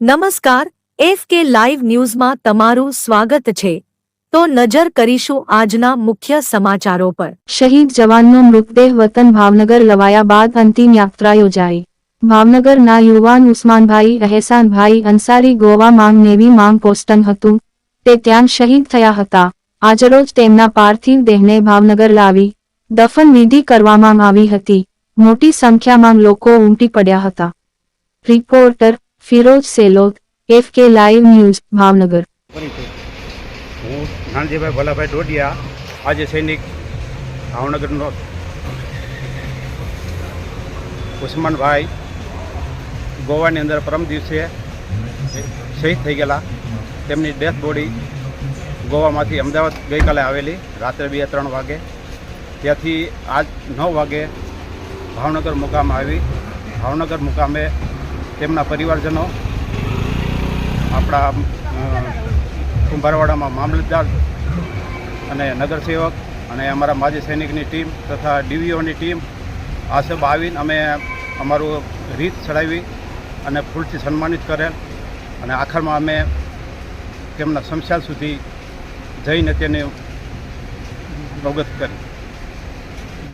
નમસ્કાર એફ કે લાઈવ ન્યૂઝમાં તમારું સ્વાગત છે. તો નજર કરીશું આજના મુખ્ય સમાચારો પર. શહીદ જવાનનો મૃતદેહ વતન ભાવનગર લવાયા બાદ અંતિમ યાત્રા યોજાઈ. ભાવનગરના યુવાન ઉસ્માનભાઈ અહેસાનભાઈ અંસારી ગોવા માંગ નેવી માંગ પોસ્ટન હતું. તે ત્યાં શહીદ થયા હતા. આજરોજ તેમના પાર્થિવ દેહને ભાવનગર લાવી દફન વિધિ કરવામાં આવી હતી. મોટી સંખ્યામાં લોકો ઉમટી પડ્યા હતા. Reporter Firoj Selod F K live news Bhavnagar પરિચય હું નાનજીભાઈ ભલાભાઈ ડોડિયા આજે સૈનિક ભાવનગરનો ઉસ્માનભાઈ ગોવાની અંદર પરમ દિવસે શહીદ થઈ ગયેલા તેમની ડેથ બોડી ગોવામાંથી અમદાવાદ ગઈકાલે આવેલી રાત્રે બે ત્રણ વાગે ત્યાંથી આજ નવ વાગે ભાવનગર મુકામ આવી ભાવનગર મુકામે તેમના પરિવારજનો આપણા કુંભારવાડામાં મામલતદાર અને નગરસેવક અને અમારા માજી સૈનિકની ટીમ તથા ડીવીઓની ટીમ આ સબ આવીને અમે અમારું રીત ચડાવી અને ફૂલથી સન્માનિત કરેલ અને આખરમાં અમે તેમના સમસ્યા સુધી જઈને તેને અવગત કરી.